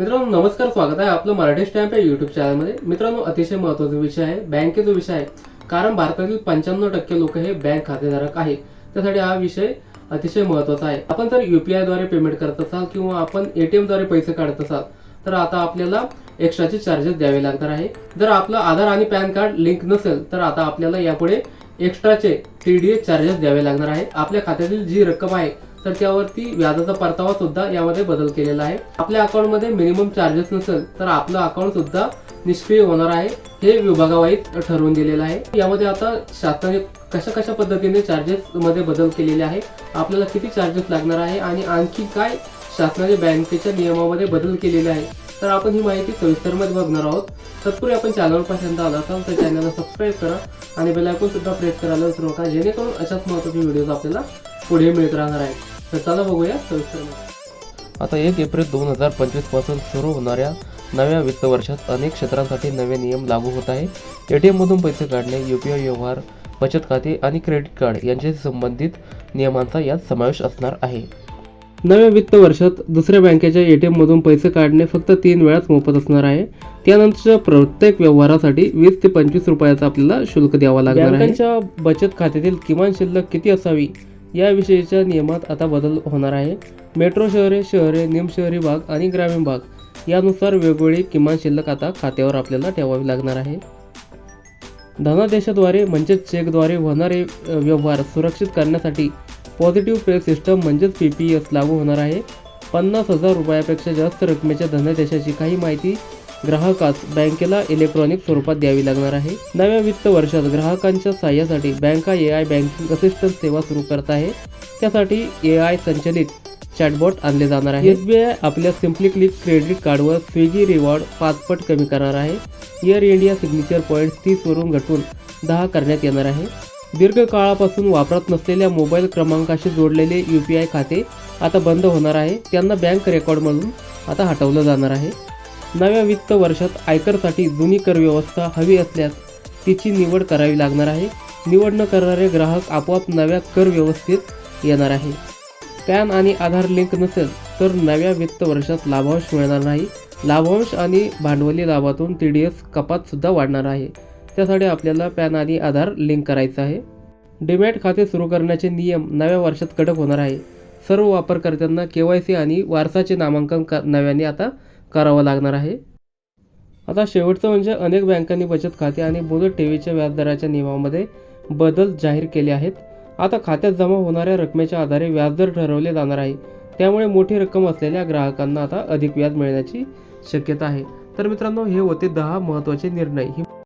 मित्रांनो नमस्कार स्वागत आहे आपलं मराठी स्टॅम्प या युट्यूब चॅनलमध्ये मित्रांनो अतिशय महत्त्वाचा विषय आहे. बँकेचा विषय आहे. कारण भारतातील पंच्याण्णव टक्के लोक हे बँक खातेधारक आहे त्यासाठी हा विषय अतिशय महत्त्वाचा आहे. आपण जर युपीआयद्वारे पेमेंट करत असाल किंवा आपण एटीएमद्वारे पैसे काढत असाल तर आता आपल्याला एक्स्ट्राचे चार्जेस द्यावे लागणार आहे. जर आपलं आधार आणि पॅन कार्ड लिंक नसेल तर आता आपल्याला यापुढे एक्स्ट्राचे टी डी ए चार्जेस द्यावे लागणार आहे. आपल्या खात्यातील जी रक्कम आहे तर त्यावरती व्याजाचा परतावा सुद्धा यामध्ये बदल केलेला आहे. आपल्या अकाउंटमध्ये मिनिमम चार्जेस नसेल तर आपलं अकाउंट सुद्धा निष्क्रिय होणार आहे हे विभागावाईज ठरवून दिलेलं आहे. यामध्ये आता शासनाने कशा कशा पद्धतीने चार्जेस मध्ये बदल केलेले आहे आपल्याला किती चार्जेस लागणार आहे आणि आणखी काय शासनाने बँकेच्या नियमामध्ये बदल केलेले आहे तर आपण ही माहिती सविस्तरमध्ये बघणार आहोत. तत्पूर्वी आपण चॅनलवर पहिल्यांदा आला असाल तर चॅनलला सबस्क्राईब करा आणि बेल आयकॉन सुद्धा प्रेस करायला विसरू नका जेणेकरून अशाच महत्त्वाचे व्हिडिओज आपल्याला पुढे मिळत राहणार आहेत. तर चला बघूया. सविस्तर आता एक एप्रिल दोन हजार पंचवीसपासून सुरू होणाऱ्या नव्या वित्त वर्षात अनेक क्षेत्रांसाठी नवे नियम लागू होत आहे. एटीएम मधून पैसे काढणे युपीआय व्यवहार बचत खाते आणि क्रेडिट कार्ड यांच्याशी संबंधित नियमांचा यात समावेश असणार आहे. नव्या वित्त वर्षात दुसऱ्या बँकेच्या एटीएम मधून पैसे काढणे फक्त तीन वेळाच मोफत असणार आहे. त्यानंतरच्या प्रत्येक व्यवहारासाठी वीस ते पंचवीस रुपयाचा आपल्याला शुल्क द्यावा लागणार आहे. बँकांच्या बचत खात्यातील किमान शिल्लक किती असावी? याविषयीच्या नियमात आता बदल होणार आहे. मेट्रो शहरे शहरे निमशहरी भाग आणि ग्रामीण भाग यानुसार वेगवेगळी किमान शिल्लक आता खात्यावर आपल्याला ठेवावी लागणार आहे. धनादेशाद्वारे म्हणजेच चेकद्वारे होणारे व्यवहार सुरक्षित करण्यासाठी पॉझिटिव्ह पे सिस्टम म्हणजेच पी पी एस लागू होणार आहे. पन्नास हजार रुपयापेक्षा जास्त रकमेच्या धनादेशाची काही माहिती ग्राहकास बँकेला इलेक्ट्रॉनिक स्वरूपात द्यावी लागणार आहे. नव्या वित्त वर्षात ग्राहकांच्या सहाय्यासाठी बँका ए आय बँकिंग असिस्टंट सेवा सुरू करत आहे. त्यासाठी ए आय संचलित चॅटबॉट आणले जाणार आहे. एसबीआय आपल्या सिम्पली क्लिक क्रेडिट कार्डवर स्विगी रिवॉर्ड पाचपट कमी करणार आहे. एअर इंडिया सिग्नेचर पॉईंट्स तीसवरून घटून दहा करण्यात येणार आहे. दीर्घकाळापासून वापरत नसलेल्या मोबाईल क्रमांकाशी जोडलेले यू पी आय खाते आता बंद होणार आहे. त्यांना बँक रेकॉर्डमधून आता हटवलं जाणार आहे. नव्या वित्त वर्षात आयकरसाठी जुनी कर व्यवस्था हवी असल्यास तिची निवड करावी लागणार आहे. निवड न करणारे ग्राहक आपोआप नव्या कर व्यवस्थेत येणार आहे. पॅन आणि आधार लिंक नसेल तर नव्या वित्त वर्षात लाभांश मिळणार नाही. लाभांश आणि भांडवली लाभातून टी डी एस कपातसुद्धा वाढणार आहे. त्यासाठी आपल्याला पॅन आणि आधार लिंक करायचं आहे. डिमॅट खाते सुरू करण्याचे नियम नव्या वर्षात कडक होणार आहे. सर्व वापरकर्त्यांना के वाय सी आणि वारसाचे नामांकन क नव्याने आता करावं लागणार आहे. आता शेवटचं म्हणजे अनेक बँकांनी बचत खाते आणि मुदत ठेवीच्या व्याजदराच्या नियमामध्ये बदल जाहीर केले आहेत. आता खात्यात जमा होणाऱ्या रकमेच्या आधारे व्याजदर ठरवले जाणार आहे. त्यामुळे मोठी रक्कम असलेल्या ग्राहकांना आता अधिक व्याज मिळण्याची शक्यता आहे. तर मित्रांनो हे होते दहा महत्त्वाचे निर्णय. ही